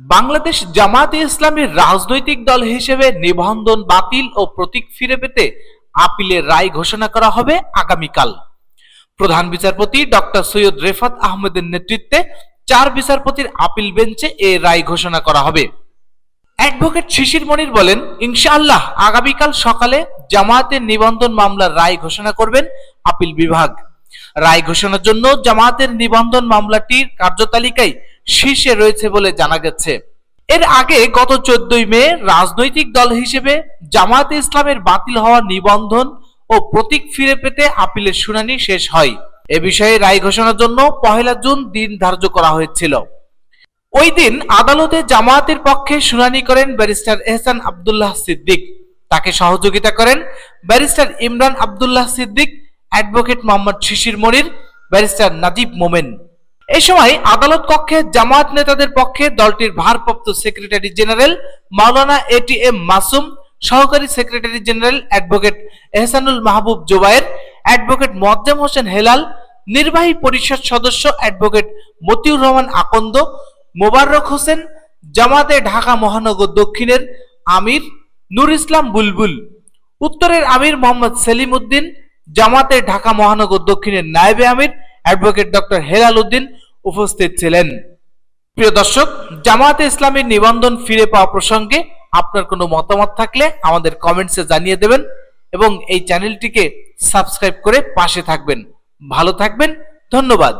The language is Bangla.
বাংলাদেশ জামাতে ইসলামের রাজনৈতিক দল হিসেবে নিবন্ধন বাতিল ও প্রতীক ফিরে পেতে আপিলের রায় ঘোষণা করা হবে আগামীকাল। প্রধান বিচারপতি ডক্টর সৈয়দ রেফাত আহমেদের নেতৃত্বে চার বিচারপতির আপিল বেঞ্চে এ রায় ঘোষণা করা হবে। অ্যাডভোকেট শিশির মনির বলেন, ইনশাআল্লাহ আগামীকাল সকালে জামায়াতের নিবন্ধন মামলার রায় ঘোষণা করবেন আপিল বিভাগ। রায় ঘোষণার জন্য জামায়াতের নিবন্ধন মামলাটির কার্যতালিকায় শীর্ষে রয়েছে বলে জানা গেছে। এর আগে গত চোদ্দই মে রাজনৈতিক দল হিসেবে জামায়াতে ইসলামের বাতিল হওয়া নিবন্ধন ও প্রতীক ফিরে পেতে আপিলের শুনানি শেষ হয়। এ বিষয়ে রায় ঘোষণার জন্য পহেলা জুন দিন ধার্য করা হয়েছিল। ওই দিন আদালতে জামায়াতের পক্ষে শুনানি করেন ব্যারিস্টার এহসান আবদুল্লাহ সিদ্দিক। তাকে সহযোগিতা করেন barrister Imran Abdullah Siddique, advocate Mohammad Shishir Monir, barrister Najib Momen. এ সময় আদালত কক্ষে জামায়াত নেতাদের পক্ষে দলটির ভারপ্রাপ্ত secretary general Maulana ATM Masum, সহকারী secretary general advocate Ehsanul Mahbub Zubair, advocate Moazzem Hossain Helal, নির্বাহী পরিষদ সদস্য অ্যাডভোকেট মতিউর রহমান আকন্দ, মোবারক হোসেন, জামাতে ঢাকা মহানগর দক্ষিণের আমির নুর ইসলাম বুলবুল, উত্তরের আমির মোহাম্মদ সেলিম উদ্দিন, জামাতে ঢাকা মহানগর দক্ষিণের নায়েবে আমির অ্যাডভোকেট ডক্টর হেলাল উদ্দিন উপস্থিত ছিলেন। প্রিয় দর্শক, জামায়াতে ইসলামের নিবন্ধন ফিরে পাওয়া প্রসঙ্গে আপনার কোনো মতামত থাকলে আমাদের কমেন্টসে জানিয়ে দেবেন এবং এই চ্যানেলটিকে সাবস্ক্রাইব করে পাশে থাকবেন। ভালো থাকবেন, ধন্যবাদ।